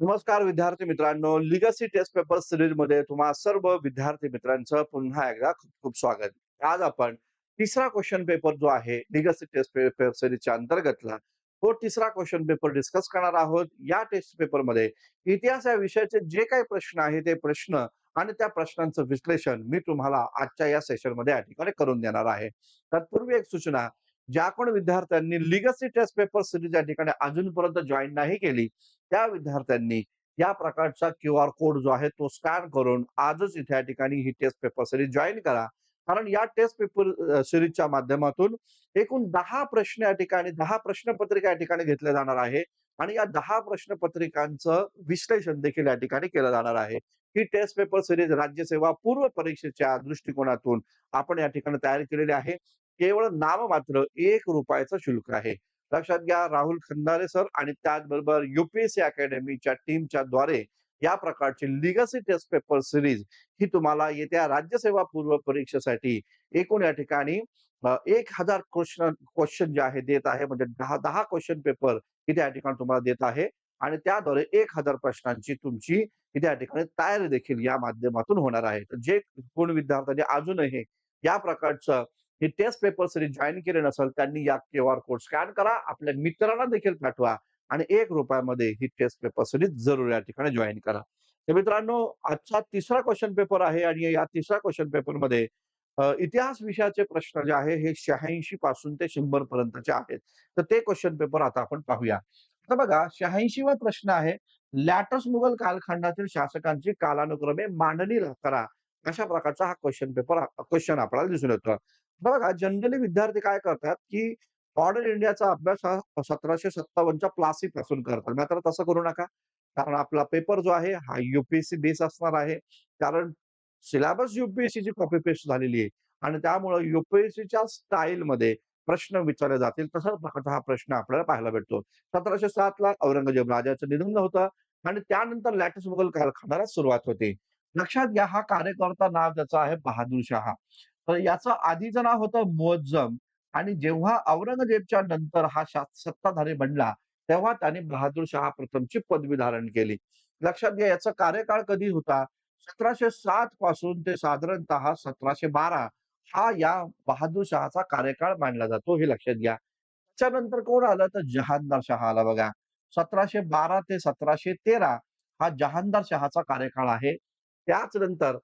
नमस्कार विद्यार्थी मित्रांनो लिगसी टेस्ट पेपर सिरीजमध्ये तुम्हा सर्व विद्यार्थी मित्रांचं पुन्हा एकदा खूप खूप स्वागत. आज आपण तिसरा क्वेश्चन पेपर जो आहे लिगसी टेस्ट पेपर सिरीजच्या अंतर्गतला तो तिसरा क्वेश्चन पेपर डिस्कस करणार आहोत. या टेस्ट पेपरमध्ये इतिहास या विषयाचे जे काही प्रश्न आहे ते प्रश्न आणि त्या प्रश्नांचं विश्लेषण मी तुम्हाला आजच्या या सेशनमध्ये या ठिकाणी करून देणार आहे. तत्पूर्वी एक सूचना ज्या कोण विद्यार्थ्यांनी लिगसी टेस्ट पेपर सिरीज या ठिकाणी अजूनपर्यंत जॉईन नाही केली त्या विद्यार्थ्यांनी या प्रकारचा क्यू आर कोड जो आहे तो स्कॅन करून आजच इथे या ठिकाणी ही टेस्ट पेपर सिरीज जॉईन करा. कारण या टेस्ट पेपर सिरीजच्या माध्यमातून एकूण दहा प्रश्न या ठिकाणी दहा प्रश्नपत्रिका या ठिकाणी घेतल्या जाणार आहे आणि या दहा प्रश्नपत्रिकांचं विश्लेषण देखील या ठिकाणी केलं जाणार आहे. ही टेस्ट पेपर सिरीज राज्यसेवा पूर्व परीक्षेच्या दृष्टिकोनातून आपण या ठिकाणी तयार केलेली आहे. केवळ नाम मात्र एक रुपयाचं शुल्क आहे. लक्षात घ्या राहुल खंदारे सर आणि त्याचबरोबर युपीएससी अकॅडमीच्या टीमच्या द्वारे या प्रकारची लिगसी टेस्ट पेपर सिरीज ही तुम्हाला येत्या राज्यसेवा पूर्व परीक्षेसाठी एकूण या ठिकाणी एक हजार क्वेश्चन क्वेश्चन जे आहे देत आहे. म्हणजे दहा दहा क्वेश्चन पेपर इथे या ठिकाणी तुम्हाला देत आहे. आणि त्याद्वारे एक हजार प्रश्नांची तुमची इथे या ठिकाणी तयारी देखील या माध्यमातून होणार आहे. तर जे कोण विद्यार्थ्यांनी अजूनही या प्रकारचं हे टेस्ट पेपर सिरीज जॉईन केले नसेल त्यांनी या क्यू आर कोड स्कॅन करा आपल्या मित्रांना देखील पाठवा आणि एक रुपयामध्ये ही टेस्ट पेपर सिरीज जरूर या ठिकाणी जॉईन करा. तर मित्रांनो आजचा तिसरा क्वेश्चन पेपर आहे आणि या तिसऱ्या क्वेश्चन पेपरमध्ये इतिहास विषयाचे प्रश्न जे आहे हे शहाऐंशी पासून ते शंभर पर्यंतचे आहेत. तर ते क्वेश्चन पेपर आता आपण पाहूया. आता बघा शहाऐंशी वा प्रश्न आहे लॅटस मुघल कालखंडातील शासकांची कालानुक्रमे मांडणी करा. अशा प्रकारचा हा क्वेश्चन पेपर क्वेश्चन आपल्याला दिसून येतो. बघा जनरली विद्यार्थी काय करतात की मॉडर्न इंडियाचा अभ्यास हा सतराशे सत्तावन्नच्या प्लासी पासून करतात. मात्र तसं करू नका. कारण आपला पेपर जो आहे हा युपीएससी बेस असणार आहे. कारण सिलेबस युपीएससीची कॉपी पेस्ट झालेली आहे. आणि त्यामुळे युपीएससीच्या स्टाईलमध्ये प्रश्न विचारले जातील. तसाच प्रकारचा हा प्रश्न आपल्याला पाहायला भेटतो. सतराशे सात ला औरंगजेब राजाचं निधन होतं. आणि त्यानंतर लॅटिस मुघल कालखंडाला सुरुवात होते. लक्षात घ्या हा कार्यकर्ता नाव त्याचा आहे बहादूर शहा. तर याचं आधीचं नाव होतं मुअज्जम आणि जेव्हा औरंगजेबच्या नंतर हा सत्ताधारी बनला तेव्हा त्याने बहादूर शहा प्रथमची पदवी धारण केली. लक्षात घ्या याचा कार्यकाळ कधी होता? सतराशे सात पासून ते साधारणतः सतराशे बारा हा या बहादूर शहाचा कार्यकाळ मानला जातो हे लक्षात घ्या. त्याच्यानंतर कोण आलं? तर जहानदार शहा आला बघा. सतराशे बारा ते सतराशे तेरा हा जहानदार शहाचा कार्यकाळ आहे. त्याच नंतर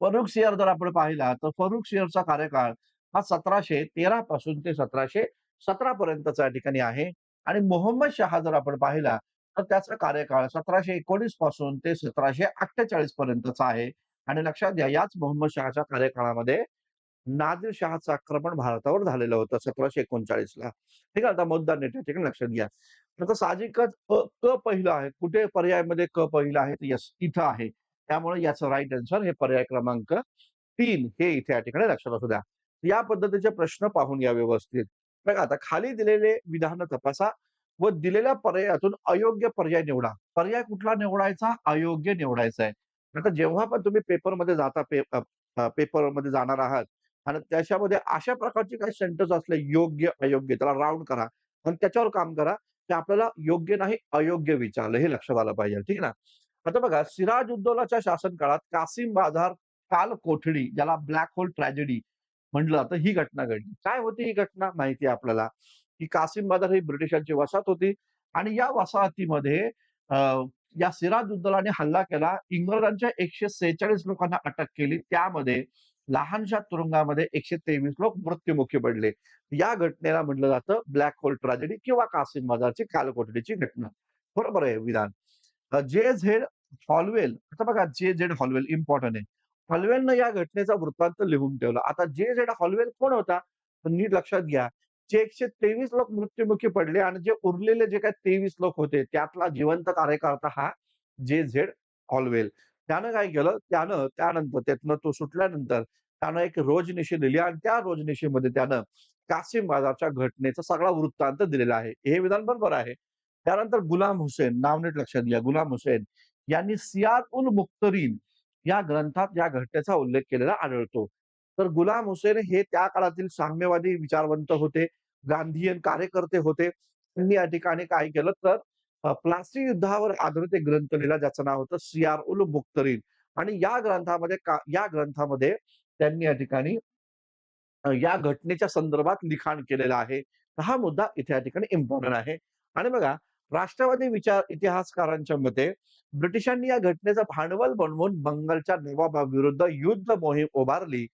फरुख सियर जर आपण पाहिला तर फरुख सियरचा कार्यकाळ हा सतराशे तेरा पासून ते सतराशे सतरा पर्यंतचा या ठिकाणी आहे. आणि मोहम्मद शहा जर आपण पाहिला तर त्याचा कार्यकाळ सतराशे एकोणीसपासून ते सतराशे अठ्ठेचाळीस पर्यंतचा आहे. आणि लक्षात घ्या याच मोहम्मद शहाच्या कार्यकाळामध्ये नादिर शहाचं आक्रमण भारतावर झालेलं होतं सतराशे एकोणचाळीस ला ठीक आहे आता मुद्दा नेट ठिकाणी लक्षात घ्या. तर साहजिकच क पहिलं आहे कुठे पर्यायमध्ये क पहिलं आहे यस इथं आहे. त्यामुळे याचं राईट आन्सर हे पर्याय क्रमांक तीन हे इथे या ठिकाणी लक्षात असू द्या. या पद्धतीचे प्रश्न पाहून या व्यवस्थित. बघा आता खाली दिलेले विधान तपासा व दिलेल्या पर्यायातून अयोग्य पर्याय निवडा. पर्याय कुठला निवडायचा? अयोग्य निवडायचा आहे. आता जेव्हा पण तुम्ही पेपरमध्ये जाता पे, पेपरमध्ये जाणार आहात आणि त्याच्यामध्ये अशा प्रकारचे काही सेंटेन्स असले योग्य अयोग्य त्याला राऊंड करा आणि त्याच्यावर काम करा की आपल्याला योग्य नाही अयोग्य विचारलं हे लक्षात आलं पाहिजे ठीक ना? आता बघा सिराज उद्दौलाच्या शासन काळात कासिम बाजार काल कोठडी ज्याला ब्लॅक होल ट्रॅजेडी म्हटलं जातं ही घटना घडली. काय होती ही घटना? माहिती आहे आपल्याला. की कासिम बाजार ही ब्रिटिशांची वसाहत होती आणि या वसाहतीमध्ये या सिराज उद्दौलाने हल्ला केला. इंग्रजांच्या एकशे सेहेचाळीस लोकांना अटक केली. त्यामध्ये लहानशा तुरुंगामध्ये एकशे तेवीस लोक मृत्युमुखी पडले. या घटनेला म्हटलं जातं ब्लॅक होल ट्रॅजेडी किंवा कासिम बाजारची कालकोठडीची घटना. बरोबर आहे विधान. जे झेड हॉलवेल आता बघा जे झेड हॉलवेल इम्पॉर्टंट आहे. हॉलवेलनं या घटनेचा वृत्तांत लिहून ठेवला. आता जे झेड हॉलवेल कोण होता? तर नीट लक्षात घ्या. जे एकशे तेवीस लोक मृत्युमुखी पडले आणि जे उरलेले जे काही तेवीस लोक होते त्यातला जिवंत कार्यकर्ता हा जे झेड हॉलवेल त्यानं काय केलं? त्यानं त्यानंतर त्यातनं तो सुटल्यानंतर त्यानं एक रोजनिशी दिली आणि त्या रोजनिशीमध्ये त्यानं कासिम बाजारच्या घटनेचा सगळा वृत्तांत दिलेला आहे. हे विधान बरोबर आहे. त्यानंतर गुलाम हुसेन नाव नीट लक्षात घ्या गुलाम हुसेन यांनी सियार उल मुक्तरीन या ग्रंथात या घटनेचा उल्लेख केलेला आढळतो तर गुलाम हुसेन हे त्या काळातील साम्यवादी विचारवंत होते गांधीयन कार्यकर्ते होते त्यांनी या ठिकाणी काय केलं तर प्लास्टिक युद्धावर आधारित एक ग्रंथ लिहिला ज्याचं नाव होतं सियार उल मुक्तरीन आणि या ग्रंथामध्ये या ग्रंथामध्ये त्यांनी या ठिकाणी या घटनेच्या संदर्भात लिखाण केलेलं आहे. हा मुद्दा इथे या ठिकाणी इम्पॉर्टंट आहे. आणि बघा राष्ट्रवादी विचार इतिहासकारांच्या मते ब्रिटिशांनी या घटनेचं भांडवल बनवून बंगालच्या नवाबाविरुद्ध युद्ध मोहीम उभारली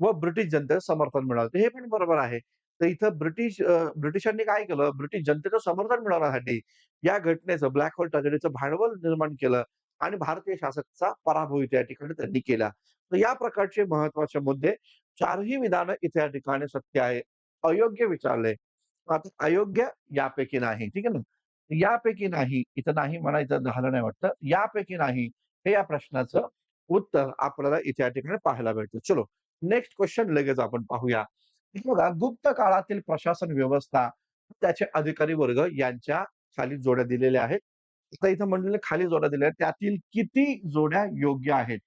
व ब्रिटिश जनतेचं समर्थन मिळवलं. हे पण बरोबर आहे. तर इथं ब्रिटिश ब्रिटिशांनी काय केलं, ब्रिटिश जनतेचं समर्थन मिळवण्यासाठी या घटनेचं ब्लॅक होल ट्रॅजेडीचं भांडवल निर्माण केलं आणि भारतीय शासकचा पराभव इथे या ठिकाणी त्यांनी केला. तर या प्रकारचे महत्त्वाचे मुद्दे चारही विधानं इथे या ठिकाणी सत्य आहे. अयोग्य विचारले आता अयोग्य यापैकी नाही. ठीक आहे ना? यापैकी नाही, इथं नाही म्हणायचं झालं नाही वाटतं. यापैकी नाही हे या प्रश्नाचं उत्तर आपल्याला इथे या ठिकाणी पाहायला भेटतं. चलो नेक्स्ट क्वेश्चन लगेच आपण पाहूया. बघा गुप्त काळातील प्रशासन व्यवस्था, त्याचे अधिकारी वर्ग यांच्या खाली जोड्या दिलेल्या आहेत. आता इथं म्हणलेले खाली जोड्या दिलेल्या आहेत. त्यातील किती जोड्या योग्य आहेत?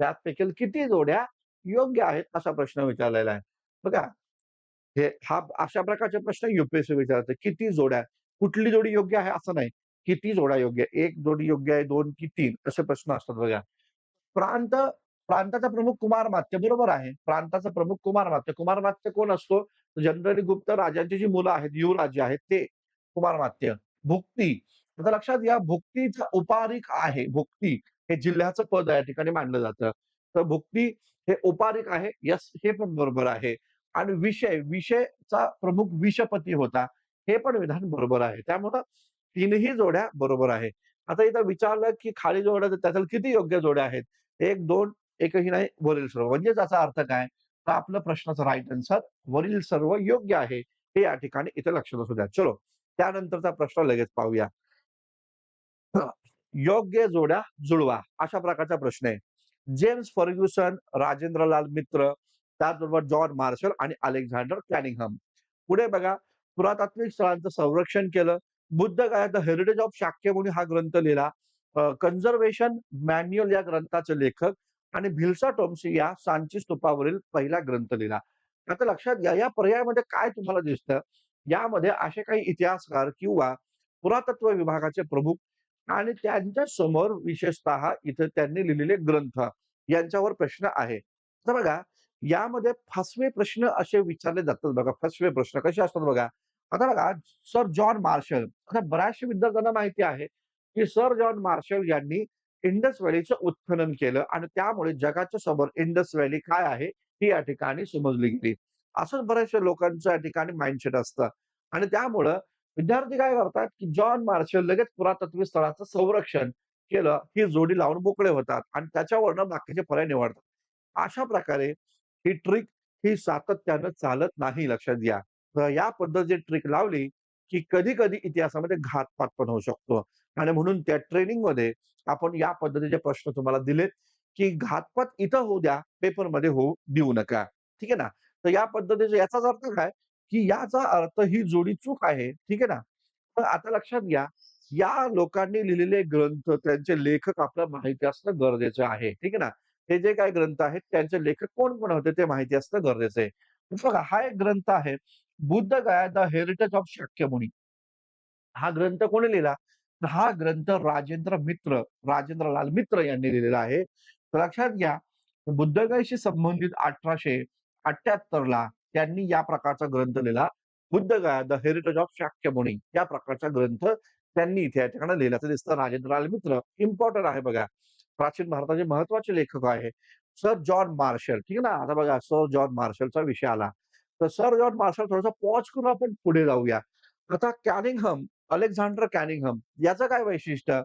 त्यापैकी किती जोड्या योग्य आहेत? असा प्रश्न विचारलेला आहे. बघा हे हा अशा प्रकारचे प्रश्न युपीएससी विचारतात किती जोड्या? कुठली जोडी योग्य आहे असं नाही. किती जोडा योग्य आहे? एक जोडी योग्य आहे, दोन की तीन असे प्रश्न असतात बघा. प्रांत प्रांताचा प्रमुख कुमार मात्य बरोबर आहे. प्रांताचा प्रमुख कुमार मात्य कुमार मात्य कोण असतो? जनरली गुप्त राजांची जी मुलं आहेत, युवराजे आहेत ते कुमारमात्य. भुक्ती. आता लक्षात घ्या भुक्तीचा उपारिक आहे. भुक्ती हे जिल्ह्याचं पद या ठिकाणी मानलं जातं. तर भुक्ती हे उपारिक आहे. यस हे पण बरोबर आहे. आणि विषय, विषयचा प्रमुख विषपती होता. हे पण विधान बरोबर आहे. त्यामुळं तीनही जोड्या बरोबर आहे. आता इथं विचारलं की खाली जोड्या त्याच्यात किती योग्य जोड्या आहेत? 1, 2 एकही नाही, वरील सर्व. म्हणजेच याचा अर्थ काय? तर आपलं प्रश्नाचा राईट आन्सर वरील सर्व योग्य आहे. हे या ठिकाणी इथे लक्षात असू द्या. चलो त्यानंतरचा प्रश्न लगेच पाहूया. योग्य जोड्या जुळवा. अशा प्रकारचा प्रश्न आहे. जेम्स फर्ग्युसन, राजेंद्रलाल मित्र, त्याचबरोबर जॉन मार्शल आणि अलेक्झांडर कॅनिंगहम पुढे बघा पुरातात्विक स्थळांचं संरक्षण केलं. बुद्ध काळात हेरिटेज ऑफ शाक्य म्हणून हा ग्रंथ लिहिला. कन्झर्वेशन मॅन्युअल या ग्रंथाचे लेखक आणि भिल्सा टोम्सी या सांची स्तूपावरील पहिला ग्रंथ लिहिला. आता लक्षात घ्या या पर्यायामध्ये काय तुम्हाला दिसतं? यामध्ये असे काही इतिहासकार किंवा पुरातत्व विभागाचे प्रमुख आणि त्यांच्यासमोर विशेषतः इथे त्यांनी लिहिलेले ग्रंथ यांच्यावर प्रश्न आहे. तर बघा यामध्ये फसवे प्रश्न असे विचारले जातात बघा. फसवे प्रश्न कसे असतात बघा. आता बघा सर जॉन मार्शल. आता बऱ्याचशा विद्यार्थ्यांना माहिती आहे, की सर जॉन मार्शल यांनी इंडस व्हॅलीचं उत्खनन केलं आणि त्यामुळे जगाच्या समोर इंडस व्हॅली काय आहे, ही या ठिकाणी समजली गेली. असंच बऱ्याचशा लोकांचं या ठिकाणी माइंडसेट असतं आणि त्यामुळं विद्यार्थी काय करतात, की जॉन मार्शल लगेच पुरातत्व स्थळाचं संरक्षण केलं, ही जोडी लावून मोकळे होतात आणि त्याच्यावरनं बाकीचे पर्याय निवडतात. अशा प्रकारे ही ट्रिक ही सातत्यानं चालत नाही लक्षात घ्या. या पद्धतीची ट्रिक लावली, की कधी-कधी इतिहासामध्ये घातपात पण होऊ शकतो आणि म्हणून त्या ट्रेनिंगमध्ये आपण या पद्धतीचे प्रश्न तुम्हाला दिलेत, की घातपात इथं होऊ द्या, पेपरमध्ये होऊ देऊ नका. ठीक आहे ना? तर या पद्धतीचा याचाच अर्थ काय, की याचा अर्थ ही जोडी चूक आहे. ठीक आहे ना? तर आता लक्षात घ्या, या लोकांनी लिहिलेले ग्रंथ, त्यांचे लेखक आपल्याला माहिती असणं गरजेचं आहे. ठीक आहे ना? हे जे काही ग्रंथ आहेत, त्यांचे लेखक कोण-कोण होते ते माहिती असणं गरजेचं आहे. बघा हा एक ग्रंथ आहे, Buddha Gaya the heritage of Shakyamuni. हा ग्रंथ कोणी लिहिला? हा ग्रंथ राजेंद्र मित्र, राजेंद्रलाल मित्र यांनी लिहिलेला आहे. लक्षात घ्या, बुद्धगयाशी संबंधित 1878 ला त्यांनी या प्रकारचा ग्रंथ लिहिला. Buddhagaya the heritage of Shakyamuni या प्रकारचा ग्रंथ त्यांनी इथे या ठिकाणी लिहिल्याचं दिसतं. राजेंद्रलाल मित्र इम्पॉर्टंट आहे बघा. प्राचीन भारताचे महत्त्वाचे लेखक आहे. Sir John Marshall. ठीक आहे ना? आता बघा सर जॉन मार्शलचा विषय आला. तर सर जॉन मार्शल थोडासा पॉज करून आपण पुढे जाऊया. आता कॅनिंगहम अलेक्झांडर कॅनिंगहम याचं काय वैशिष्ट्य?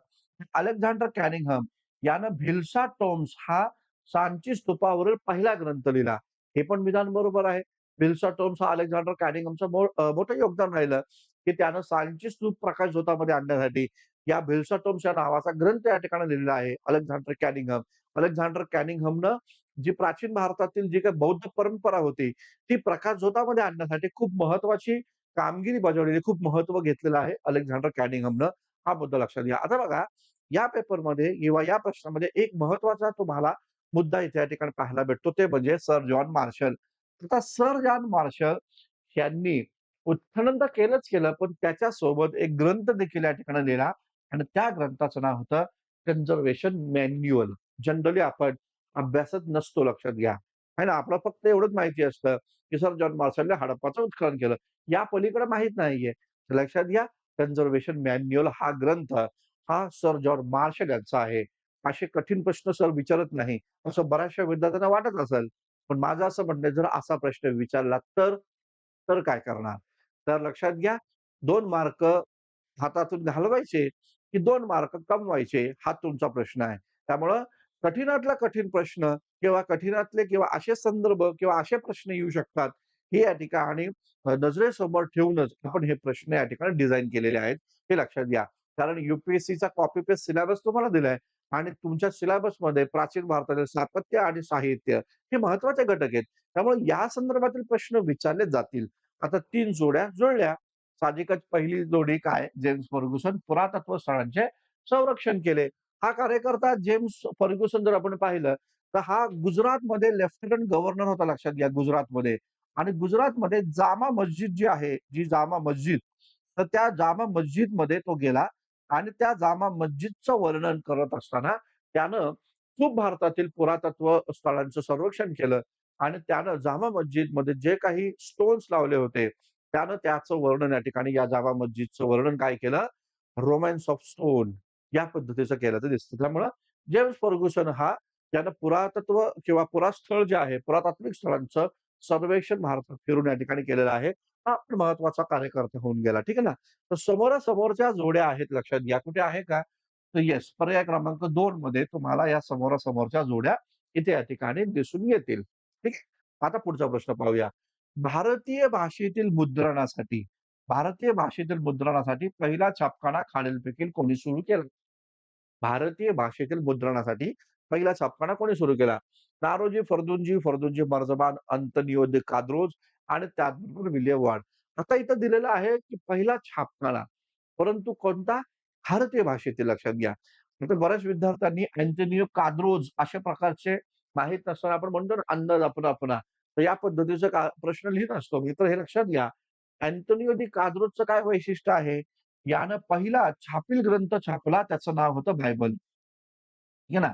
अलेक्झांडर कॅनिंगहम यानं भिल्सा टॉम्स हा सांची स्तूपावरील पहिला ग्रंथ लिहिला. हे पण विधान बरोबर आहे. भिल्सा टोम्स हा अलेक्झांडर कॅनिंघमचं मोठं योगदान राहिलं, की त्यानं सांची स्तूप प्रकाश झोतामध्ये आणण्यासाठी या भिल्सा टोम्स या नावाचा ग्रंथ या ठिकाणी लिहिलेला आहे. अलेक्झांडर कॅनिंगहम अलेक्झांडर कॅनिंघमनं जी प्राचीन भारतातील जी काही बौद्ध परंपरा होती, ती प्रकाशझोतामध्ये आणण्यासाठी खूप महत्वाची कामगिरी बजावलेली, खूप महत्त्व घेतलेलं आहे अलेक्झांडर कॅनिंगमनं हा मुद्दा लक्षात घ्या. आता बघा या पेपरमध्ये किंवा या प्रश्नामध्ये एक महत्त्वाचा तुम्हाला मुद्दा इथे या ठिकाणी पाहायला भेटतो ते म्हणजे सर जॉन मार्शल. आता सर जॉन मार्शल यांनी उत्खनन तर केलंच केलं, पण त्याच्यासोबत एक ग्रंथ देखील या ठिकाणी लिहिला. आणि त्या ग्रंथाचं नाव होतं कन्झर्वेशन मॅन्युअल. जनरली आपण अभ्यासात नसतो लक्षात घ्या. आहे ना. आपला फक्त एवढंच माहिती असतं, की सर जॉन मार्सलने हडप्पाचं उत्खनन केलं. या पलीकडे माहीत नाहीये. तर लक्षात घ्या कन्झर्वेशन मॅन्युअल हा ग्रंथ हा सर जॉन मार्शल यांचा आहे. असे कठीण प्रश्न सर विचारत नाही, असं बऱ्याचशा विद्यार्थ्यांना वाटत असेल. पण माझं असं म्हणणं जर असा प्रश्न विचारला तर? तर काय करणार? तर लक्षात घ्या दोन मार्क हातातून घालवायचे, की दोन मार्क कमवायचे हा तुमचा प्रश्न आहे. त्यामुळं कठीणातला कठीण प्रश्न किंवा कठीणातले किंवा असे संदर्भ किंवा असे प्रश्न येऊ शकतात, हे या ठिकाणी नजरेसमोर ठेवूनच आपण हे प्रश्न या ठिकाणी डिझाईन केलेले आहेत. हे लक्षात घ्या. कारण युपीएससीचा कॉपी पेस्ट सिलेबस तुम्हाला दिलाय आणि तुमच्या सिलेबसमध्ये प्राचीन भारतातील स्थापत्य आणि साहित्य हे महत्त्वाचे घटक आहेत. त्यामुळे या संदर्भातील प्रश्न विचारले जातील. आता तीन जोड्या जुळल्या. साहजिकच पहिली जोडी काय? जेम्स फर्ग्युसन पुरातत्व स्थळांचे संरक्षण केले. हा कार्यकर्ता जेम्स फर्ग्युसन जर आपण पाहिलं, तर हा गुजरातमध्ये लेफ्टनंट गव्हर्नर होता लक्षात घ्या गुजरातमध्ये. आणि गुजरातमध्ये जामा मस्जिद जी आहे, जी जामा मस्जिद, तर त्या जामा मस्जिदमध्ये तो गेला आणि त्या जामा मस्जिदचं वर्णन करत असताना त्यानं खूप भारतातील पुरातत्व स्थळांचं संरक्षण केलं आणि त्यानं जामा मस्जिदमध्ये जे काही स्टोन्स लावले होते, त्यानं त्याचं वर्णन या ठिकाणी या जामा मस्जिदचं वर्णन काय केलं? रोमॅन्स ऑफ स्टोन या पद्धतीचं केल्याचं दिसतं. त्यामुळं जेम्स फर्ग्युसन हा त्यानं पुरातत्व किंवा पुरास्थळ जे आहे, पुरातात्विक स्थळांचं सर्वेक्षण भारतात फिरून या ठिकाणी केलेलं आहे. हा पण महत्त्वाचा कार्यकर्ता होऊन गेला. ठीक आहे ना. तर समोरासमोरच्या जोड्या आहेत लक्षात घ्या. कुठे आहे का? तर येस पर्याय क्रमांक दोन मध्ये तुम्हाला या समोरासमोरच्या जोड्या इथे या ठिकाणी दिसून येतील. ठीक आहे. आता पुढचा प्रश्न पाहूया. भारतीय भाषेतील मुद्रणासाठी भारतीय भाषेतील मुद्रणासाठी पहिला छापखाना खालीलपैकी कोणी सुरू केला? भारतीय भाषेतील मुद्रणासाठी पहिला छापखाना कोणी सुरू केला? नारोजी फर्दुंजी, फर्दुंजी मर्जमान अंतनियो काद्रोज आणि त्याचबरोबर विल्यम आता इथं दिलेलं आहे, की पहिला छापखाना. परंतु कोणता? भारतीय भाषेतील लक्षात घ्या. आता बऱ्याच विद्यार्थ्यांनी अँटोनियो काद्रोज अशा प्रकारचे माहीत नसताना आपण म्हणतो ना अंदाज आपण आपण तर या पद्धतीचा प्रश्न लिहित असतो मी. तर हे लक्षात घ्या. अँटोनियो दी काद्रोजचं काय वैशिष्ट्य आहे? यानं पहिला छापील ग्रंथ छापला त्याचं नाव होतं बायबल. ठीक आहे ना.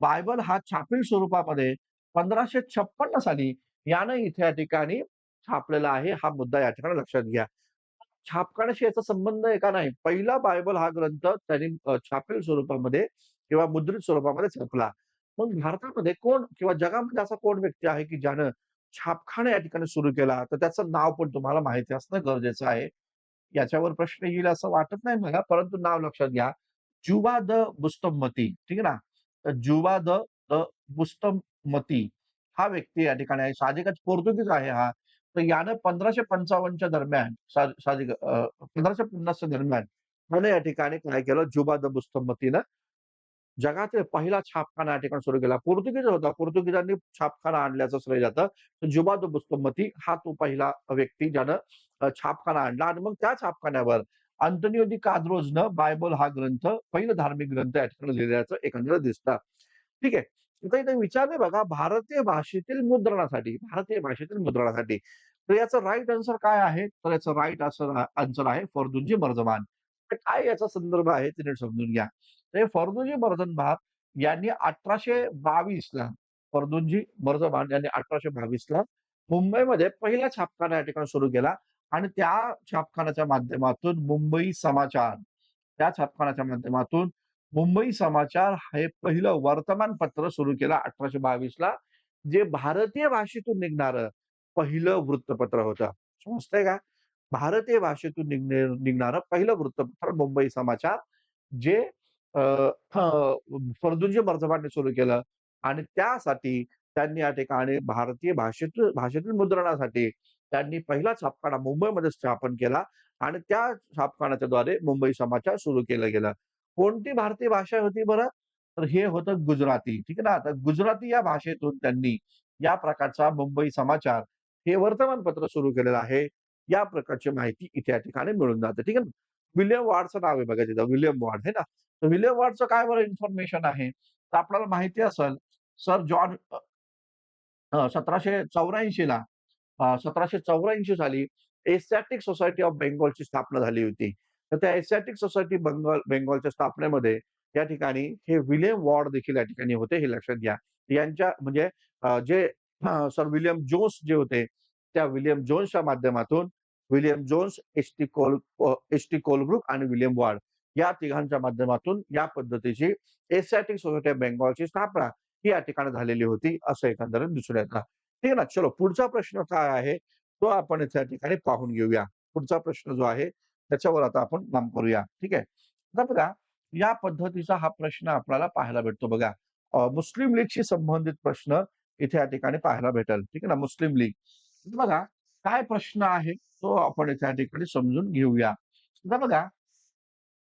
बायबल हा छापील स्वरूपामध्ये 1556 साली यानं इथे या ठिकाणी छापलेला आहे. हा मुद्दा या ठिकाणी लक्षात घ्या. छापखानाशी याचा संबंध आहे का नाही? पहिला बायबल हा ग्रंथ त्यांनी छापील स्वरूपामध्ये किंवा मुद्रित स्वरूपामध्ये छापला. मग भारतामध्ये कोण किंवा जगामध्ये असा कोण व्यक्ती आहे, की ज्यानं छापखाना या ठिकाणी सुरू केला? तर त्याचं नाव पण तुम्हाला माहिती असणं गरजेचं आहे. याच्यावर प्रश्न येईल असं वाटत नाही मला, परंतु नाव लक्षात घ्या. जुवा द बुस्तमती. ठीक आहे ना. तर जुवा द द बुस्तमती हा व्यक्ती या ठिकाणी आहे. साहजिकच पोर्तुगीज आहे हा. तर यानं 1555 च्या दरम्यान सा साहजिक अ, 1550 च्या दरम्यान त्यानं या ठिकाणी काय केलं? जुबा द बुस्तमतीनं जगातील पहिला छापखाना या ठिकाणी सुरू केला. पोर्तुगीज होता. पोर्तुगीजांनी छापखाना आणल्याचं श्रेय जातं. तर द बुस्तमती हा तो पहिला व्यक्ती ज्यानं छापखाना आणला आणि मग त्या छापखान्यावर अंतोनियो दी काद्रोजनं बायबल हा ग्रंथ पहिलं धार्मिक ग्रंथ या ठिकाणी लिहिल्याचं एकंदरीत दिसतं. ठीक आहे. आता इथे विचारले बघा भारतीय भाषेतील मुद्रणासाठी, भारतीय भाषेतील मुद्रणासाठी. तर याचं राईट आन्सर काय आहे? तर याचं राईट आन्सर आन्सर आहे फर्दुंजी मर्जमान काय याचा संदर्भ आहे ते नीट समजून घ्या. तर हे फर्दुंजी यांनी यांनी 1822 ला फर्दुंजी मर्जमान यांनी 1822 ला मुंबईमध्ये पहिला छापखाना या ठिकाणी सुरू केला आणि त्या छापखानाच्या माध्यमातून मुंबई समाचार, त्या छापखानाच्या माध्यमातून मुंबई समाचार हे पहिलं वर्तमानपत्र सुरू केलं 1822 ला. जे भारतीय भाषेतून निघणारं पहिलं वृत्तपत्र होतं. समजतंय का? भारतीय भाषेतून निघणे निघणारं पहिलं वृत्तपत्र मुंबई समाचार जे अ, हं, फर्दुंजी मर्झबानने सुरू केलं आणि त्यासाठी त्यांनी या ठिकाणी भारतीय भाषेतून भाषेतील मुद्रणासाठी त्यांनी पहिला छापखाना मुंबईमध्ये स्थापन केला आणि त्या छापखान्याच्याद्वारे मुंबई समाचार सुरू केलं गेलं. कोणती भारतीय भाषा होती बरं? तर हे होतं गुजराती. ठीक आहे ना. आता गुजराती या भाषेतून त्यांनी या प्रकारचा मुंबई समाचार हे वर्तमानपत्र सुरू केलेलं आहे. या प्रकारची माहिती इथे या ठिकाणी मिळून जाते. ठीक आहे ना. विल्यम वार्डचं नाव आहे बघा तिथं विल्यम वार्ड है ना. तर विल्यम वार्डचं काय बरं इन्फॉर्मेशन आहे? तर आपल्याला माहिती असेल सर जॉन अ, अ, 1784 ला सतराशे चौऱ्याऐंशी साली एसियाटिक सोसायटी ऑफ बेंगॉलची स्थापना झाली होती. तर त्या एसियाटिक सोसायटी बंगाल बेंगॉलच्या स्थापनेमध्ये या ठिकाणी हे विलियम वॉर्ड देखील या ठिकाणी होते हे लक्षात घ्या. यांच्या म्हणजे जे सर विलियम जोन्स जे होते, त्या विलियम जोन्सच्या माध्यमातून William Jones, H T. Cole S T Colebrooke आणि विलियम वॉर्ड या तिघांच्या माध्यमातून या पद्धतीची एसियाटिक सोसायटी ऑफ बेंगॉलची स्थापना ही या ठिकाणी झालेली होती, असं एकंदरीत दिसून येतं. ठीक आहे ना. चलो पुढचा प्रश्न काय आहे, तो आपण इथे या ठिकाणी पाहून घेऊया. पुढचा प्रश्न जो आहे, त्याच्यावर आता आपण काम करूया. ठीक आहे. आता बघा, या पद्धतीचा हा प्रश्न आपल्याला पाहायला भेटतो बघा. मुस्लिम लीगशी संबंधित प्रश्न इथे या ठिकाणी पाहायला भेटेल. ठीक आहे ना. Muslim League. बघा, काय प्रश्न आहे, तो आपण इथे या ठिकाणी समजून घेऊया. आता बघा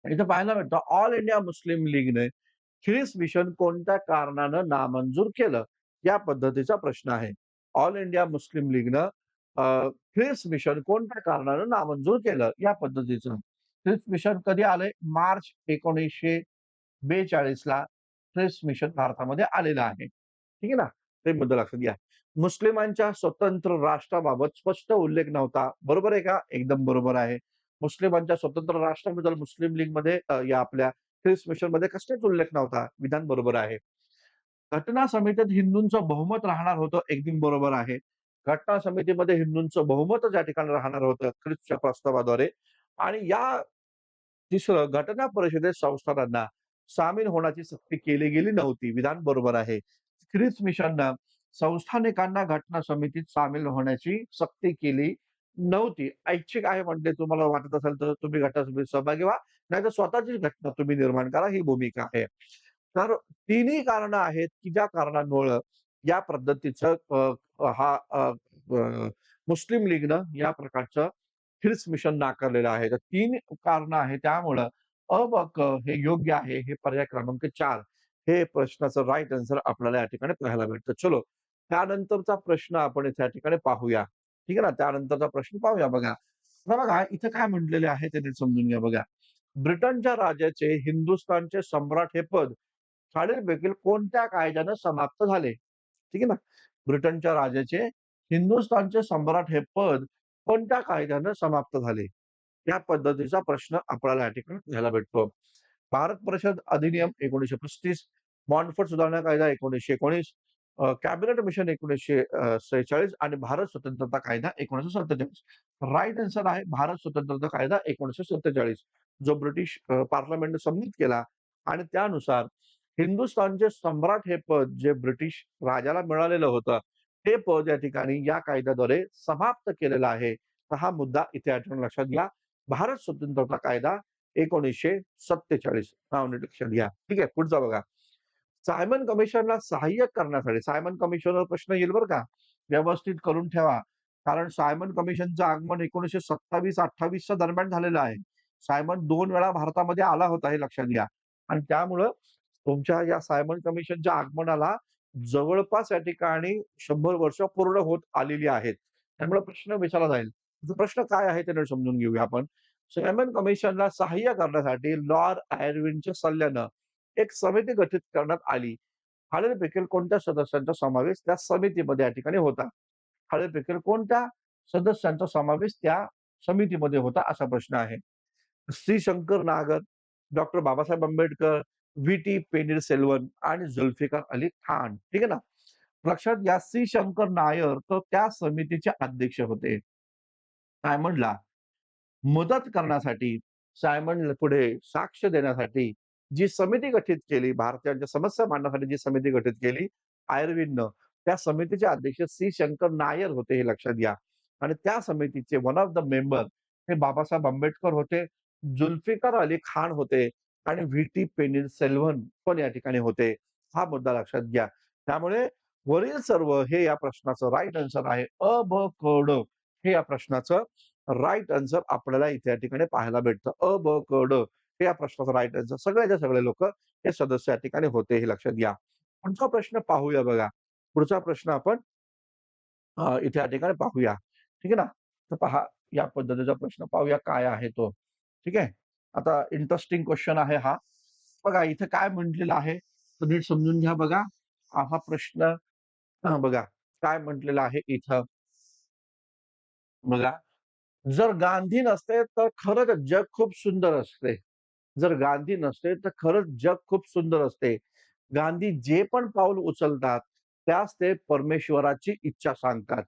इथं पाहायला भेटतं, ऑल इंडिया मुस्लिम लीगने खिरीस मिशन कोणत्या कारणानं नामंजूर केलं? या पद्धतीचा प्रश्न आहे. ऑल इंडिया मुस्लिम लीगनं अ, ख्रिस मिशन कोणत्या कारणानं नामंजूर केलं? या पद्धतीचं. ख्रिस मिशन कधी आलंय? मार्च 1942 ला ख्रिस मिशन भारतामध्ये आलेलं आहे. ठीक आहे ना. ते मुद्दा लक्षात घ्या. मुस्लिमांच्या स्वतंत्र राष्ट्राबाबत स्पष्ट उल्लेख नव्हता. बरोबर आहे का? एकदम बरोबर आहे. मुस्लिमांच्या स्वतंत्र राष्ट्राबद्दल मुस्लिम लीगमध्ये या आपल्या क्रिस मिशनमध्ये कसलाच उल्लेख नव्हता. विधान बरोबर आहे. घटना समितीत हिंदूंचं बहुमत राहणार होतं. एकदम बरोबर आहे. घटना समितीमध्ये हिंदूंचं बहुमत या ठिकाणी राहणार होतं ख्रिसच्या प्रस्तावाद्वारे आणि या तिसरं घटना परिषदेत संस्थानांना सामील होण्याची सक्ती केली गेली नव्हती. विधान बरोबर आहे. ख्रिस मिशनना संस्थानिकांना घटना समितीत सामील होण्याची सक्ती केली नव्हती. ऐच्छिक आहे म्हणजे तुम्हाला वाटत असेल तर तुम्ही घटना समितीत सहभागी व्हा, नाहीतर स्वतःचीच घटना तुम्ही निर्माण करा, ही भूमिका आहे. तर तिन्ही कारणं आहेत, की ज्या कारणांमुळं या पद्धतीचं हा मुस्लिम लीगनं या प्रकारचं हिल्स मिशन नाकारलेलं आहे. तर तीन कारणं आहेत. त्यामुळं अ, हे योग्य आहे. हे पर्याय क्रमांक चार हे प्रश्नाचं राईट आन्सर आपल्याला या ठिकाणी पाहायला भेटतं. चलो, त्यानंतरचा प्रश्न आपण इथे या ठिकाणी पाहूया. ठीक आहे ना. त्यानंतरचा प्रश्न पाहूया बघा. आता बघा इथं काय म्हटलेले आहे ते समजून घ्या बघा. ब्रिटनच्या राजाचे हिंदुस्थानचे सम्राट हे पद खालीलपैकी कोणत्या कायद्यानं समाप्त झाले? ठीक आहे ना. ब्रिटनच्या राजाचे हिंदुस्थानचे सम्राट हे पद कोणत्या कायद्यानं समाप्त झाले? या पद्धतीचा प्रश्न आपल्याला या ठिकाणी घ्यायला भेटतो. भारत परिषद अधिनियम 1935, मॉन्टफोर्ट सुधारणा कायदा एकोणीशे एकोणीस कॅबिनेट मिशन 1946 आणि भारत स्वतंत्रता कायदा एकोणीसशे सत्तेचाळीस राईट आन्सर आहे भारत स्वतंत्रता कायदा 1947 जो ब्रिटिश पार्लमेंटने संमत केला आणि त्यानुसार हिंदुस्थानचे सम्राट हे पद जे ब्रिटिश राजाला मिळालेलं होतं, ते पद या ठिकाणी या कायद्याद्वारे समाप्त केलेलं आहे. तर हा मुद्दा इथे आठवण लक्षात घ्या. भारत स्वतंत्रता कायदा 1947 नाव नीट लक्षात घ्या. ठीक आहे. पुढचा बघा. सायमन कमिशनला सहाय्यक करण्यासाठी सायमन कमिशनवर प्रश्न येईल बरं का. व्यवस्थित करून ठेवा. कारण सायमन कमिशनचं आगमन 1927-28 च्या दरम्यान झालेलं आहे. सायमन दोन वेळा भारतामध्ये आला होता हे लक्षात घ्या. आणि त्यामुळं तुमच्या या सायमन कमिशनच्या आगमनाला जवळपास या ठिकाणी शंभर वर्ष पूर्ण होत आलेली आहेत. त्यामुळे प्रश्न विचारला जाईल. प्रश्न काय आहे ते समजून घेऊया आपण. सायमन कमिशनला सहाय्य करण्यासाठी लॉर्ड आयर्विनच्या सल्ल्यानं एक समिती गठीत करण्यात आली. खालीलपैकी कोणत्या सदस्यांचा समावेश त्या समितीमध्ये या ठिकाणी होता? खालीलपैकी कोणत्या सदस्यांचा समावेश त्या समितीमध्ये होता असा प्रश्न आहे. Shri Shankar Nagar, doctor Babasaheb Ambedkar, V T. Panneerselvan आणि जुल्फिकार अली खान. ठीक आहे ना. लक्षात घ्या सी शंकर नायर तर त्या समितीचे अध्यक्ष होते. सायमनला मदत करण्यासाठी, सायमन पुढे साक्ष देण्यासाठी जी समिती गठीत केली, भारतीयांच्या समस्या मांडण्यासाठी जी समिती गठीत केली आयर्विननं, त्या समितीचे अध्यक्ष सी शंकर नायर होते हे लक्षात घ्या. आणि त्या समितीचे वन ऑफ द मेंबर हे बाबासाहेब आंबेडकर होते, जुल्फिकार अली खान होते आणि व्ही.टी. सेल्व्हन पण या ठिकाणी होते. हा मुद्दा लक्षात घ्या. त्यामुळे वरील सर्व हे या प्रश्नाचं राईट आन्सर आहे. अ, ब, क, ड हे या प्रश्नाचं राईट आन्सर आपल्याला इथे या ठिकाणी पाहायला भेटतं. अ, ब, क, ड हे या प्रश्नाचं राईट आन्सर सगळ्याच्या सगळे लोक हे सदस्य या ठिकाणी होते हे लक्षात घ्या. पुढचा प्रश्न पाहूया बघा. पुढचा प्रश्न आपण इथे या ठिकाणी पाहूया. ठीक आहे ना. तर पहा या पद्धतीचा प्रश्न पाहूया काय आहे तो. ठीक आहे. आता इंटरेस्टिंग क्वेश्चन आहे हा. बघा इथं काय म्हटलेलं आहे, तर नीट समजून घ्या बघा. हा प्रश्न बघा काय म्हटलेला आहे इथं. बघा. जर गांधी नसते तर खरंच जग खूप सुंदर असते. जर गांधी नसते तर खरंच जग खूप सुंदर असते. गांधी जे पण पाऊल उचलतात, त्यास ते परमेश्वराची इच्छा सांगतात.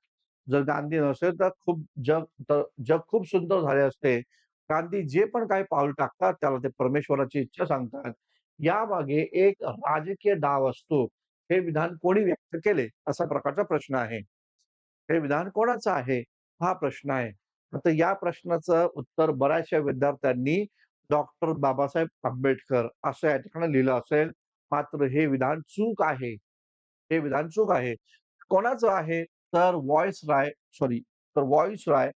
जर गांधी नसेल तर खूप जग तर जग खूप सुंदर झाले असते. गांधी जे पण काही पाऊल टाकतात, त्याला ते परमेश्वराची इच्छा सांगतात. यामागे एक राजकीय डाव असतो. हे विधान कोणी व्यक्त केले? असा प्रकारचा प्रश्न आहे. हे विधान कोणाचं आहे? हा प्रश्न आहे. आता या प्रश्नाचं उत्तर बऱ्याचशा विद्यार्थ्यांनी डॉक्टर बाबासाहेब आंबेडकर असं या ठिकाणी लिहिलं असेल. मात्र हे विधान चूक आहे. हे विधान चूक आहे. कोणाचं आहे? तर व्हॉइसरॉय सॉरी तर व्हॉइसरॉय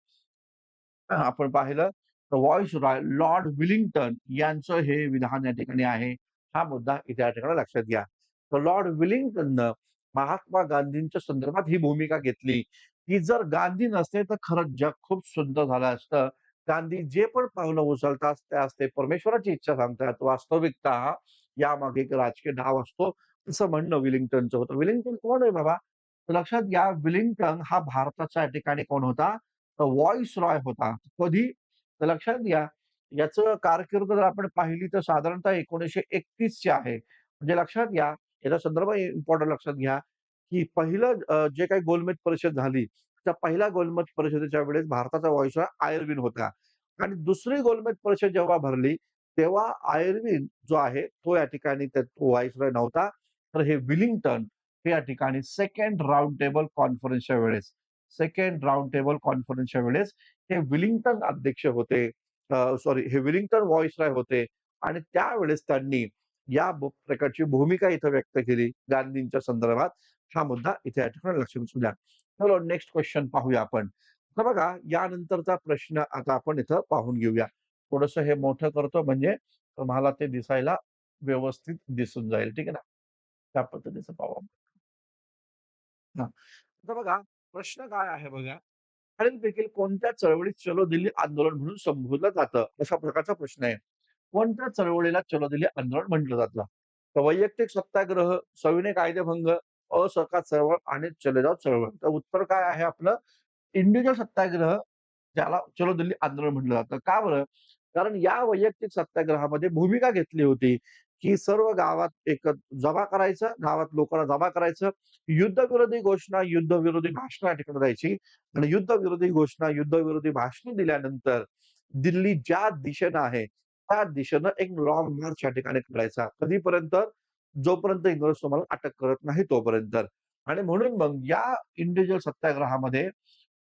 आपण पाहिलं व्हॉइस रॉय लॉर्ड विलिंग्टन यांचं हे विधान या ठिकाणी आहे. हा मुद्दा इथे या ठिकाणी लक्षात घ्या. तर लॉर्ड विलिंग्टननं महात्मा गांधींच्या संदर्भात ही भूमिका घेतली, की जर गांधी नसते तर खरंच जग खूप सुंदर झालं असतं. गांधी जे पण पावलं उचलतात ते असते परमेश्वराची इच्छा सांगतात. वास्तविकता यामागे एक राजकीय डाव असतो, असं म्हणणं विलिंग्टनचं होतं. विलिंग्टन कोण आहे बाबा? लक्षात घ्या विलिंग्टन हा भारताच्या या ठिकाणी कोण होता? तर व्हॉइसरॉय होता. कधी? तर लक्षात घ्या, याचं कारकीर्द जर आपण पाहिली तर साधारणतः 1931 ची आहे. म्हणजे लक्षात घ्या, याचा संदर्भ इम्पॉर्टंट लक्षात घ्या, की पहिलं जे काही गोलमेज परिषद झाली, त्या पहिल्या गोलमेज परिषदेच्या वेळेस भारताचा व्हॉइसरॉय आयर्विन होता आणि दुसरी गोलमेज परिषद जेव्हा भरली, तेव्हा आयर्विन जो आहे, तो या ठिकाणी तो व्हॉइसरॉय नव्हता. तर हे विलिंग्टन हे या ठिकाणी सेकंड राउंड टेबल कॉन्फरन्सच्या वेळेस सेकंड राउंड टेबल कॉन्फरन्सच्या वेळेस हे विलिंग्टन अध्यक्ष होते. सॉरी हे विलिंग्टन व्हॉइसरॉय होते आणि त्यावेळेस त्यांनी या प्रकारची भूमिका इथं व्यक्त केली गांधींच्या संदर्भात. हा मुद्दा इथे या ठिकाणी लक्ष असू द्या. चलो नेक्स्ट क्वेश्चन पाहूया आपण. तर बघा यानंतरचा प्रश्न आता आपण इथं पाहून घेऊया. थोडस हे मोठं करतो म्हणजे तुम्हाला ते दिसायला व्यवस्थित दिसून जाईल. ठीक आहे ना? त्या पद्धतीचं पाहू आपण. बघा प्रश्न काय आहे बघा. खालीलपैकी कोणत्या चळवळीत चलो दिल्ली आंदोलन म्हणून संबोधलं जातं? अशा प्रकारचा प्रश्न आहे. कोणत्या चळवळीला चलो दिल्ली आंदोलन म्हटलं जातं? तर वैयक्तिक सत्याग्रह, सविनय कायदेभंग, असहकार चळवळ आणि चले जाव चळवळ. तर उत्तर काय आहे आपलं? इंडिव्हिज्युअल सत्याग्रह ज्याला चलो दिल्ली आंदोलन म्हटलं जातं. का बरं? कारण या वैयक्तिक सत्याग्रहामध्ये भूमिका घेतली होती, की सर्व गावात एक जमा करायचं, गावात लोकांना जमा करायचं. युद्धविरोधी घोषणा, युद्धविरोधी भाषणं या ठिकाणी द्यायची आणि युद्धविरोधी घोषणा, युद्धविरोधी भाषण दिल्यानंतर दिल्ली ज्या दिशेनं आहे, त्या दिशेनं एक लॉंग मार्च या ठिकाणी करायचा. कधीपर्यंत? जोपर्यंत इंग्रज तुम्हाला अटक करत नाही तोपर्यंत. आणि म्हणून मग या इंडिव्हिज्युअल सत्याग्रहामध्ये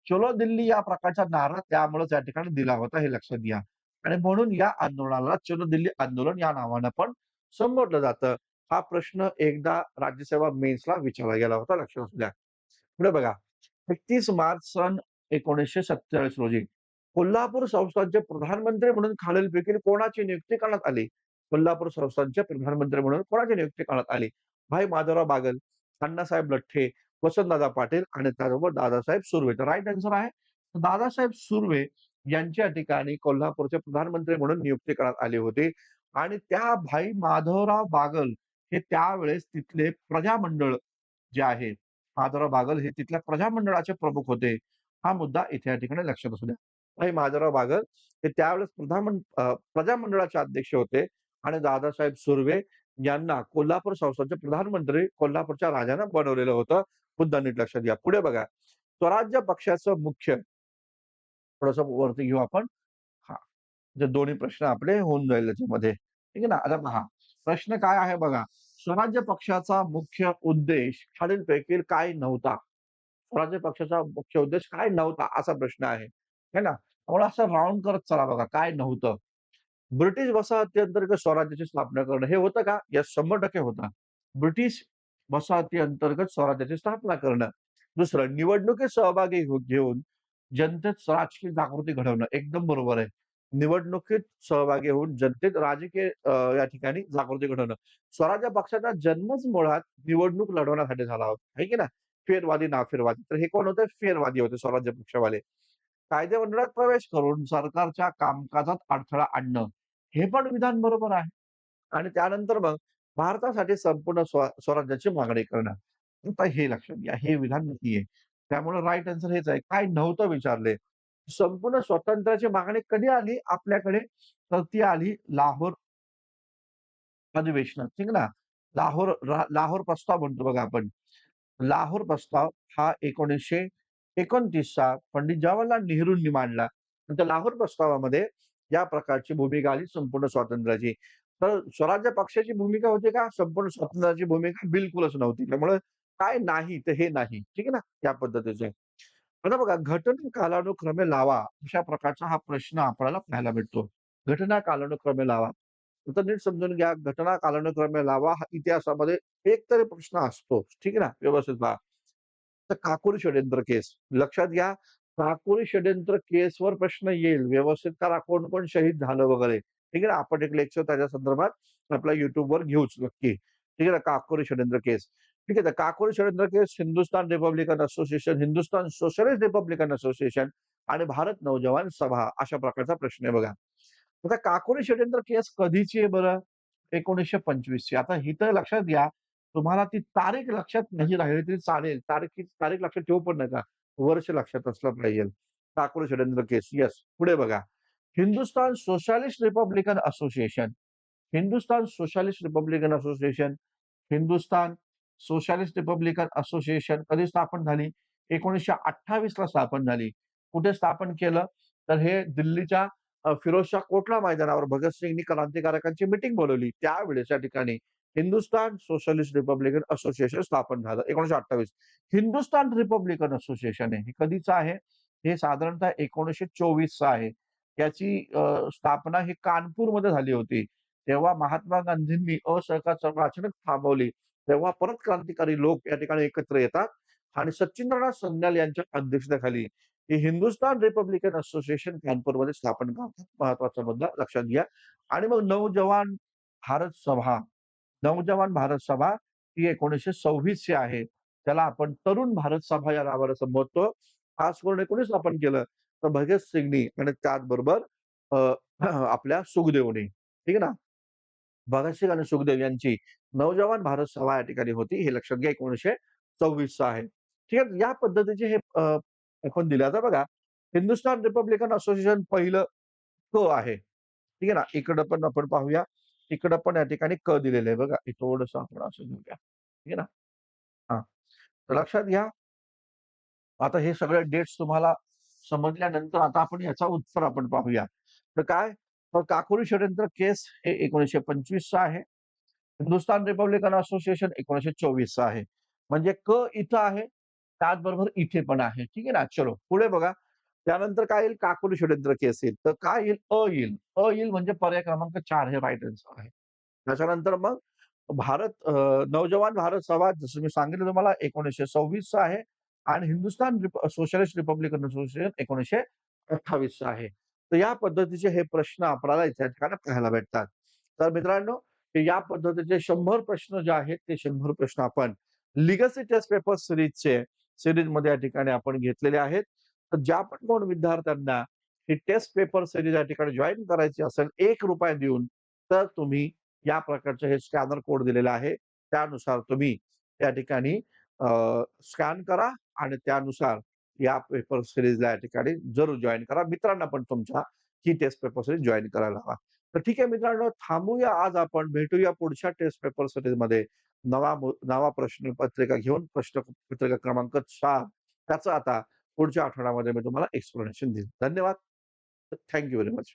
चलो दिल्ली या प्रकारचा नारा त्यामुळेच या ठिकाणी दिला होता हे लक्षात घ्या. आणि म्हणून या आंदोलनाला चलो दिल्ली आंदोलन या नावानं पण संबोधलं जातं. हा प्रश्न एकदा राज्यसेवा मेन्सला विचारला गेला होता. लक्षात असू द्या. पुढे बघा. 31 मार्च सन 1947 रोजी कोल्हापूर संस्थांचे प्रधानमंत्री म्हणून खालीलपैकी कोणाची नियुक्ती करण्यात आली? कोल्हापूर संस्थांचे प्रधानमंत्री म्हणून कोणाची नियुक्ती करण्यात आली? भाई माधवराव बागल, अण्णासाहेब लठ्ठे, वसंतदादा पाटील आणि त्याबरोबर दादासाहेब सुर्वे. तर राईट आन्सर आहे दादासाहेब सुर्वे यांच्या ठिकाणी कोल्हापूरचे प्रधानमंत्री म्हणून नियुक्ती करण्यात आली होती आणि त्या भाई माधवराव बागल हे त्यावेळेस तिथले प्रजामंडळ जे आहे, माधवराव बागल हे तिथल्या प्रजामंडळाचे प्रमुख होते. हा मुद्दा इथे या ठिकाणी लक्षात असू द्या. भाई माधवराव बागल हे त्यावेळेस प्रधानमं प्रजामंडळाचे अध्यक्ष होते आणि दादासाहेब सुर्वे यांना कोल्हापूर संस्थांचे प्रधानमंत्री कोल्हापूरच्या राजानं बनवलेलं होतं. मुद्दा नीट लक्षात घ्या. पुढे बघा. स्वराज्य पक्षाचं मुख्य थोडस वरती घेऊ आपण. जे दोन्ही प्रश्न आपले होऊन जाईल त्याच्यामध्ये ठीक आहे ना? आता पहा. प्रश्न काय आहे बघा. स्वराज्य पक्षाचा मुख्य उद्देश खालीलपैकी काय नव्हता? स्वराज्य पक्षाचा मुख्य उद्देश काय नव्हता? असा प्रश्न आहे. है ना? त्यामुळे असं राउंड करत चला बघा. काय नव्हतं? ब्रिटिश वसाहती अंतर्गत स्वराज्याची स्थापना करणं हे होतं का? या शंभर टक्के होतं. ब्रिटिश वसाहती अंतर्गत स्वराज्याची स्थापना करणं. दुसरं निवडणुकीत सहभागी घेऊन जनतेत राजकीय जागृती घडवणं. एकदम बरोबर आहे. निवडणुकीत सहभागी होऊन जनतेत राजकीय या ठिकाणी जागृती घडवणं. स्वराज्य पक्षाचा जन्मच मुळात निवडणूक लढवण्यासाठी झाला होता. आहे की ना फेरवादी, नाफेरवादी. तर हे कोण होते? फेरवादी होते स्वराज्य पक्षवाले. कायदेमंडळात प्रवेश करून सरकारच्या कामकाजात अडथळा आणणं. हे पण विधान बरोबर आहे. आणि त्यानंतर मग भारतासाठी संपूर्ण स्व स्वराज्याची मागणी करणं. आता हे लक्षात घ्या. हे विधान नाहीये. त्यामुळे राईट आन्सर हेच आहे. काय नव्हतं विचारले. संपूर्ण स्वातंत्र्याची मागणी कधी आली आपल्याकडे? तर ती आली लाहोर अधिवेशनात, ठीक ना? लाहोर लाहोर प्रस्ताव म्हणतो बघा आपण. लाहोर प्रस्ताव हा एकोणीसशे एकोणतीसचा पंडित जवाहरलाल नेहरूंनी मांडला. नंतर त्या लाहोर प्रस्तावामध्ये या प्रकारची भूमिका आली संपूर्ण स्वातंत्र्याची. तर स्वराज्य पक्षाची भूमिका होती का? संपूर्ण स्वातंत्र्याची भूमिका बिलकुलच नव्हती. त्यामुळे काय नाही तर हे नाही. ठीक आहे ना? या पद्धतीचे. आता बघा घटना कालानुक्रमे लावा, अशा प्रकारचा हा प्रश्न आपल्याला पाहायला भेटतो. घटना कालानुक्रमे लावा. आता नीट समजून घ्या, घटना कालानुक्रमे लावा हा इतिहासामध्ये एक तरी प्रश्न असतो. ठीक आहे ना? व्यवस्थित पहा. तर काकोरी षड्यंत्र केस. लक्षात घ्या, काकोरी षड्यंत्र केसवर प्रश्न येईल. व्यवस्थित करा. कोण-कोण शहीद झालं वगैरे. ठीक आहे ना? आपण एक लेक्चर त्याच्या संदर्भात आपल्या YouTubeवर घेऊच नक्की. ठीक आहे ना? काकोरी षड्यंत्र केस. ठीक आहे. तर काकोरी षड्यंत्र case Hindustan Republican Association, Hindustan Socialist Republican Association आणि भारत नौजवान सभा अशा प्रकारचा प्रश्न आहे बघा. आता काकोरी षडयंत्र केस कधीची आहे बरं? 1925 ची. आता हिथं लक्षात घ्या, तुम्हाला ती तारीख लक्षात नाही राहिली तरी चालेल. तारीख तारीख लक्षात ठेवू पण नका. वर्ष लक्षात असलं पाहिजे. काकोरी षडयंत्र केस. येस. पुढे बघा. Hindustan Socialist Republican Association. Hindustan Socialist Republican Association. Hindustan Socialist Republican Association कधी स्थापन झाली? 1928 ला स्थापन झाली. कुठे स्थापन केलं? तर हे दिल्लीच्या फिरोजशाह कोटला मैदानावर भगतसिंगनी क्रांतिकारकांची मीटिंग बोलवली त्यावेळेस या ठिकाणी हिंदुस्थान सोशलिस्ट रिपब्लिकन असोसिएशन स्थापन झालं 1928. हिंदुस्थान रिपब्लिकन असोसिएशन आहे. हे कधीचं आहे? हे साधारणतः एकोणीशे चोवीस चा आहे. याची स्थापना ही कानपूरमध्ये झाली होती. तेव्हा महात्मा गांधींनी असहकार चळवळ अचानक थांबवली. तेव्हा परत क्रांतिकारी लोक या ठिकाणी एकत्र येतात आणि सचिंद्रनाथ सन्याल यांच्या अध्यक्षतेखाली हे हिंदुस्थान रिपब्लिकन असोसिएशन कानपूरमध्ये स्थापन करतात. महत्त्वाचा मुद्दा लक्षात घ्या. आणि मग नौजवान भारत सभा. नौजवान भारत सभा ही 1926 ची आहे. त्याला आपण तरुण भारत सभा या नावाने संबोधतो. खास करून एकोणीस स्थापन केलं? तर भगत सिंगनी आणि त्याचबरोबर आपल्या सुखदेवनी. ठीक आहे ना? भगतसिंग आणि सुखदेव यांची नौजवान भारत सभा या ठिकाणी होती. हे लक्षात घ्या 1926 चं आहे. ठीक आहे. या पद्धतीचे हे आपण दिलं. आता बघा हिंदुस्थान रिपब्लिकन असोसिएशन पहिलं क आहे. ठीक आहे ना? इकडं पण आपण पाहूया. इकडं पण या ठिकाणी क दिलेलं आहे बघा. थोडस आपण असं घेऊया. ठीक आहे ना? हा तर लक्षात घ्या. आता हे सगळे डेट्स तुम्हाला समजल्यानंतर आता आपण याचा उत्तर आपण पाहूया. तर काय? तर काकोरी षड्यंत्र केस हे 1925 चं आहे. हिंदुस्थान रिपब्लिकन असोसिएशन एकोणीशे चोवीस आहे. म्हणजे क इथं आहे. त्याचबरोबर इथे पण आहे. ठीक आहे ना? चलो पुढे बघा. त्यानंतर काय येईल? काकोरी षडेंद्र केस येईल. तर काय येईल? अ येईल. अ येईल म्हणजे पर्याय क्रमांक चार हे राईट आन्सर आहे. त्याच्यानंतर मग भारत नवजवान नौजवान भारत सभा जसं मी सांगितलं तुम्हाला एकोणीसशे सव्वीस आहे आणि हिंदुस्थान सोशलिस्ट रिपब्लिकन असोसिएशन एकोणीसशे अठ्ठावीस आहे. तर या पद्धतीचे हे प्रश्न आपल्याला या ठिकाणी पाहायला भेटतात. तर मित्रांनो, या पद्धतीचे शंभर प्रश्न जे आहेत ते शंभर प्रश्न आपण लिगसी टेस्ट पेपर सिरीजचे सिरीजमध्ये या ठिकाणी आपण घेतलेले आहेत. तर ज्या पण कोण विद्यार्थ्यांना ही टेस्ट पेपर सिरीज या ठिकाणी जॉईन करायची असेल एक रुपये देऊन, तर तुम्ही या प्रकारचे हे स्कॅनर कोड दिलेला आहे. त्यानुसार तुम्ही त्या ठिकाणी स्कॅन करा आणि त्यानुसार या पेपर सिरीजला या ठिकाणी जरूर जॉईन करा. मित्रांना पण तुमच्या ही टेस्ट पेपर सिरीज जॉईन करायला हवा तर ठीक आहे मित्रांनो, थांबूया आज आपण. भेटूया पुढच्या टेस्ट पेपर सीरीजमध्ये नवा नवा प्रश्न पत्रिका घेऊन. प्रश्न पत्रिका क्रमांक चार त्याचं आता पुढच्या आठवड्यामध्ये मी तुम्हाला एक्सप्लेनेशन देईन. धन्यवाद. Thank you very much.